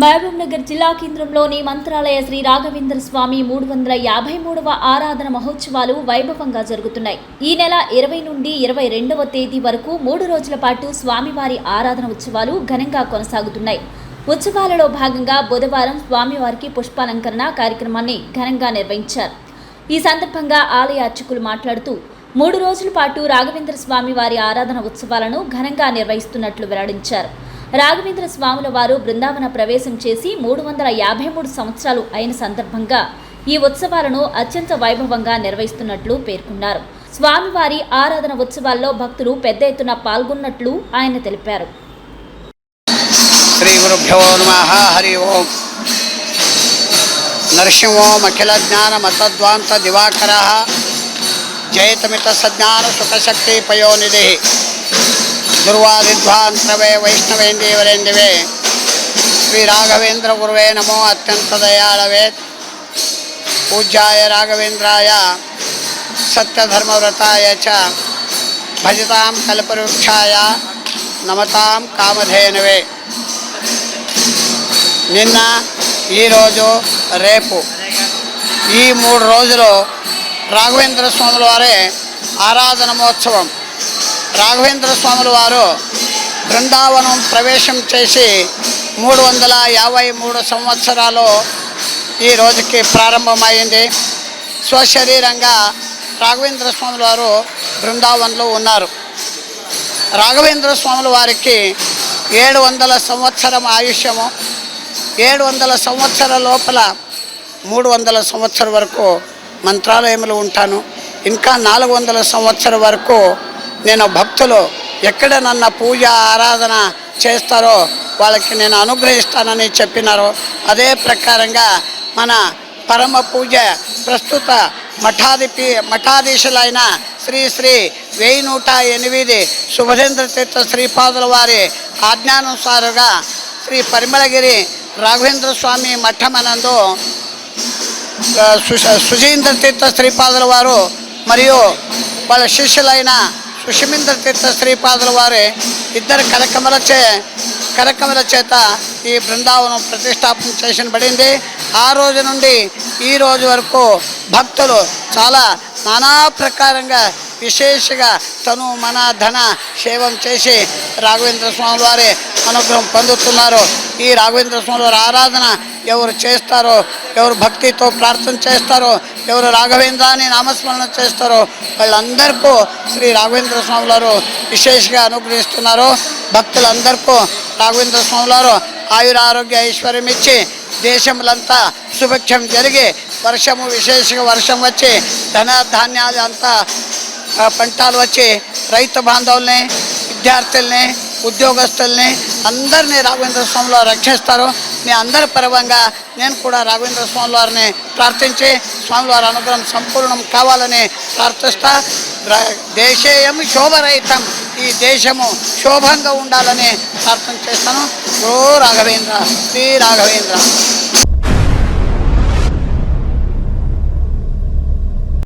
మహబూబ్ నగర్ జిల్లా కేంద్రంలోని మంత్రాలయ శ్రీ రాఘవేంద్ర స్వామి మూడు వందల యాభై మూడవ ఆరాధన మహోత్సవాలు వైభవంగా జరుగుతున్నాయి. ఈ నెల ఇరవై నుండి ఇరవై రెండవ తేదీ వరకు మూడు రోజుల పాటు స్వామివారి ఆరాధన ఉత్సవాలు ఘనంగా కొనసాగుతున్నాయి. ఉత్సవాలలో భాగంగా బుధవారం స్వామివారికి పుష్పాలంకరణ కార్యక్రమాన్ని ఘనంగా నిర్వహించారు. ఈ సందర్భంగా ఆలయ అర్చకులు మాట్లాడుతూ మూడు రోజుల పాటు రాఘవేంద్ర స్వామి వారి ఆరాధన ఉత్సవాలను ఘనంగా నిర్వహిస్తున్నట్లు వెల్లడించారు. రాఘవేంద్ర స్వాముల వారు బృందావన ప్రవేశం చేసి మూడు వందల యాభై మూడు సంవత్సరాలు అయిన సందర్భంగా ఈ ఉత్సవాలను అత్యంత వైభవంగా నిర్వహిస్తున్నట్లు పేర్కొన్నారు. స్వామివారి ఆరాధన ఉత్సవాల్లో భక్తులు పెద్ద ఎత్తున పాల్గొన్నట్లు ఆయన తెలిపారు. శ్రీ గురుభ్యో నమ హరి ఓం. నరసింహోమఖిల జ్ఞాన మతద్వాంత దివాకర జయతమిత సజ్ఞాన సుఖశక్తి పయోనిధి దుర్వాదిధ్వాంతవే వైష్ణవేందీవరేందివే శ్రీ రాఘవేంద్ర గురువే నమో అత్యంత దయాళవే పూజ్యాయ రాఘవేంద్రాయ సత్యధర్మవ్రతాయ చ భజతాం కల్పవృక్షాయ నమతాం కామధేనవే నిన్న ఈరోజు రేపు ఈ మూడు రోజులు రాఘవేంద్ర స్వాముల వారే ఆరాధన మహోత్సవం. రాఘవేంద్ర స్వాముల వారు బృందావనం ప్రవేశం చేసి మూడు వందల యాభై మూడు సంవత్సరాలు ఈ రోజుకి ప్రారంభమైంది. స్వశరీరంగా రాఘవేంద్ర స్వాముల వారు బృందావనంలో ఉన్నారు. రాఘవేంద్ర స్వాముల వారికి ఏడు వందల సంవత్సరం ఆయుష్యము. ఏడు వందల సంవత్సర లోపల మూడు వందల సంవత్సరం వరకు మంత్రాలయంలో ఉంటాను. ఇంకా నాలుగు వందల సంవత్సరం వరకు నేను భక్తులు. ఎక్కడ నన్న పూజ ఆరాధన చేస్తారో వాళ్ళకి నేను అనుగ్రహిస్తానని చెప్పినారు. అదే ప్రకారంగా మన పరమ పూజ ప్రస్తుత మఠాధిపి మఠాధీశులైన శ్రీ శ్రీ వెయ్యి నూట ఎనిమిది శుభదేంద్ర తీర్థ శ్రీపాదుల వారి ఆజ్ఞానుసారుగా శ్రీ పరిమళగిరి రాఘవేంద్ర స్వామి మఠమనందు సుజీంద్ర తీర్థ శ్రీపాదుల వారు మరియు వాళ్ళ శిష్యులైన సుషమీంద్ర తీర్థ శ్రీపాదుల వారి ఇద్దరు కరకమలచే కరకమల చేత ఈ బృందావనం ప్రతిష్టాపన చేసినబడింది ఆ రోజు నుండి ఈ రోజు వరకు భక్తులు చాలా నానా ప్రకారంగా విశేషగా తను మన ధన సేవం చేసి రాఘవేంద్ర స్వామి వారి అనుగ్రహం పొందుతున్నారు. ఈ రాఘవేంద్ర స్వామి వారి ఆరాధన ఎవరు చేస్తారో ఎవరు భక్తితో ప్రార్థన చేస్తారో ఎవరు రాఘవేంద్ర అని నామస్మరణ చేస్తారో వాళ్ళందరికీ శ్రీ రాఘవేంద్ర స్వామి వారు విశేషంగా అనుగ్రహిస్తున్నారు. భక్తులందరికీ రాఘవేంద్ర స్వామి వారు ఆయుర ఆరోగ్య ఐశ్వర్యం ఇచ్చి దేశములంతా సుభిక్షం జరిగి వర్షము విశేషంగా వర్షం వచ్చి ధన ధాన్యాలు అంతా పంటలు వచ్చే రైతు బాంధవుల్ని విద్యార్థుల్ని ఉద్యోగస్తుల్ని అందరినీ రాఘవేంద్ర స్వామిలో రక్షిస్తారు. మీ అందరి పరవంగా నేను కూడా రాఘవేంద్ర స్వామి వారిని ప్రార్థించి స్వామివారి అనుగ్రహం సంపూర్ణం కావాలని ప్రార్థిస్తా. దేశేయం శోభరహితం. ఈ దేశము శోభంగా ఉండాలని ప్రార్థన చేస్తాను. ఓ రాఘవేంద్ర శ్రీ రాఘవేంద్ర.